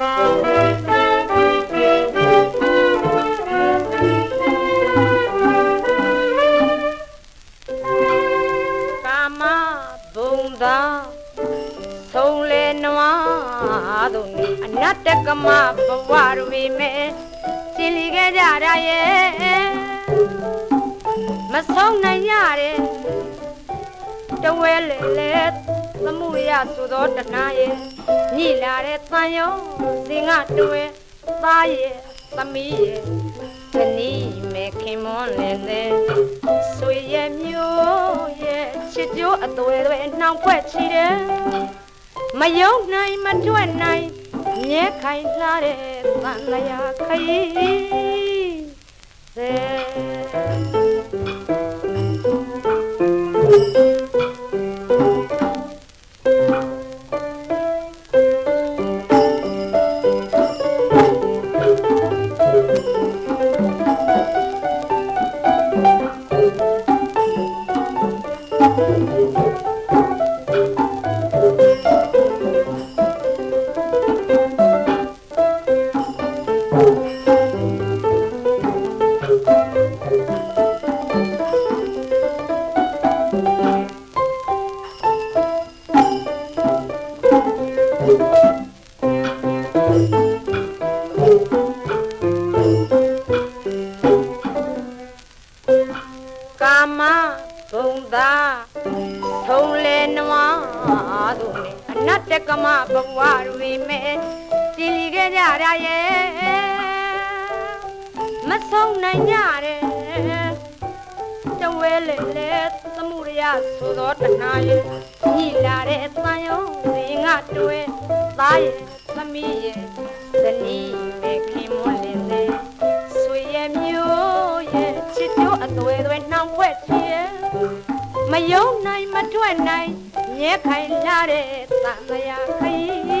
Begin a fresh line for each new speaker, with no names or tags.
ကာမဘုံသာဆုံးလေနွားတို့နေအနတ္တကမဘဝရဝိမဲစင်လီခဲ့ကြရရဲ့မဆုံးနိုင်ရတဲ့တဝဲလေလေ သမှုရဆိုသောတဏှာရဲ့ညိလာတဲ့တန်ယုံစင်ကတဝဲသားရဲ့သမီးရဲ့ဇနီးမေခင်မွန်းလေလေဆွေရဲ့မျိုးရဲ့ချစ်ကြိုးအသွဲတွေနှောင်ဖွဲ့ချီတယ်မယုံနိုင်မတွေ့နိုင်မြဲခိုင်လာတဲ့သံလျာခရီးစေ ကာမဘုံသာထုံလေနွားတို့နေအနတ္တကမဘဝရဝိမဲစီလီခဲ့ကြရရဲ့ မဆုံးနိုင်ကြတဲ့တဝဲလေလေသမှုရဆိုသောတဏှာရဲ့ညိလာတဲ့သံယုံစီငါတွဲသားရဲ့သမီးရဲ့ဇနီးမေခင်မွန်းလင်းလေဆွေရဲ့မျိုးရဲ့ချစ်တို့အသွဲသွဲနှောင်ဖွဲ့ချင်မယုံနိုင်မတွေ့နိုင်မြဲခိုင်လာတဲ့သံဃာခရီးလ